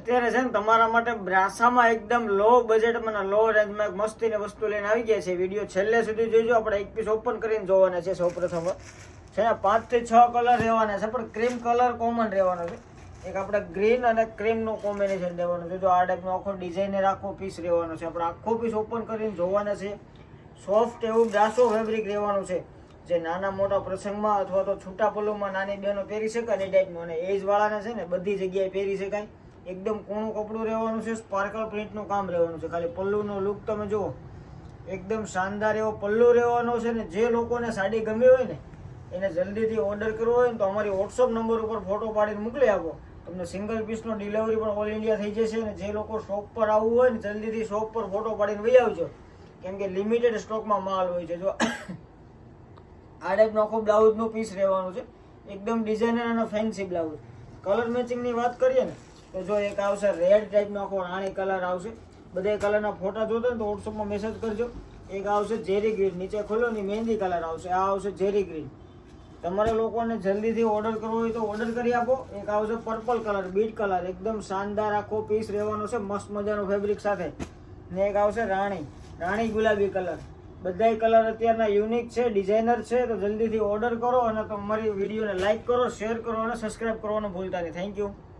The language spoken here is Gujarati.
અત્યારે છે ને તમારા માટે બ્રાસામાં એકદમ લો બજેટમાં લો રેન્જમાં એક મસ્તીની વસ્તુ લઈને આવી ગયા છે. વીડિયો છેલ્લે સુધી જોઈજો આપણે એક પીસ ઓપન કરીને જોવાના છે સૌપ્રથમ. છે ને પાંચથી છ કલર રહેવાના છે, પણ ક્રીમ કલર કોમન રહેવાનો છે. એક આપણે ગ્રીન અને ક્રીમનું કોમ્બિનેશન રહેવાનું છે. જો આ ટાઈપનો આખો ડિઝાઇનર આખો પીસ રહેવાનો છે. આપણે આખો પીસ ઓપન કરીને જોવાના છે. સોફ્ટ એવું બ્રાસો ફેબ્રિક રહેવાનું છે. જે નાના મોટા પ્રસંગમાં અથવા તો છૂટા પલોમાં નાની બહેનો પહેરી શકાય એ ટાઈપનું અને એજવાળાને છે ને બધી જગ્યાએ પહેરી શકાય. એકદમ કૂણું કપડું રહેવાનું છે સ્પાર્કલ પ્રિન્ટનું કામ રહેવાનું છે. ખાલી પલ્લુનો લુક તમે જુઓ. એકદમ શાનદાર એવો પલ્લુ રહેવાનો છે ને, જે લોકોને સાડી ગમી હોય ને, એને જલ્દીથી ઓર્ડર કરવો હોય ને તો અમારી વોટ્સઅપ નંબર ઉપર ફોટો પાડીને મોકલી આપો. તમને સિંગલ પીસનો ડિલિવરી પણ ઓલ ઇન્ડિયા થઈ જશે ને, જે લોકો શોપ પર આવવું હોય ને, જલ્દીથી શોપ પર ફોટો પાડીને વહી આવજો. કેમ કે લિમિટેડ સ્ટોકમાં માલ હોય છે. જો આ ટાઈપનો આખો બ્લાઉઝનો પીસ રહેવાનું છે. એકદમ ડિઝાઇનર અને ફેન્સી બ્લાઉઝ કલર મેચિંગની વાત કરીએ ને તો જો એક આવશે રેડ ટાઈપનો આખો રાણી કલર આવશે. બધા કલરના ફોટા જોતો ને તો વોટ્સઅપમાં મેસેજ કરજો. એક આવશે ઝેરી ગ્રીન નીચે ખોલો ને મહેંદી કલર આવશે. આ આવશે ઝેરી ગ્રીન તમારે લોકોને જલ્દીથી ઓર્ડર કરવો હોય તો ઓર્ડર કરી આપો. એક આવશે પર્પલ કલર બીટ કલર એકદમ શાનદાર આખો પીસ રહેવાનો છે, મસ્ત મજાનો ફેબ્રિક સાથે. ને એક આવશે રાણી રાણી ગુલાબી કલર બધાય કલર અત્યારના યુનિક છે ડિઝાઇનર છે, તો જલ્દીથી ઓર્ડર કરો અને તમારી વિડીયોને લાઇક કરો શેર કરો અને સબસ્ક્રાઇબ કરવાનું ભૂલતા નહીં. Thank you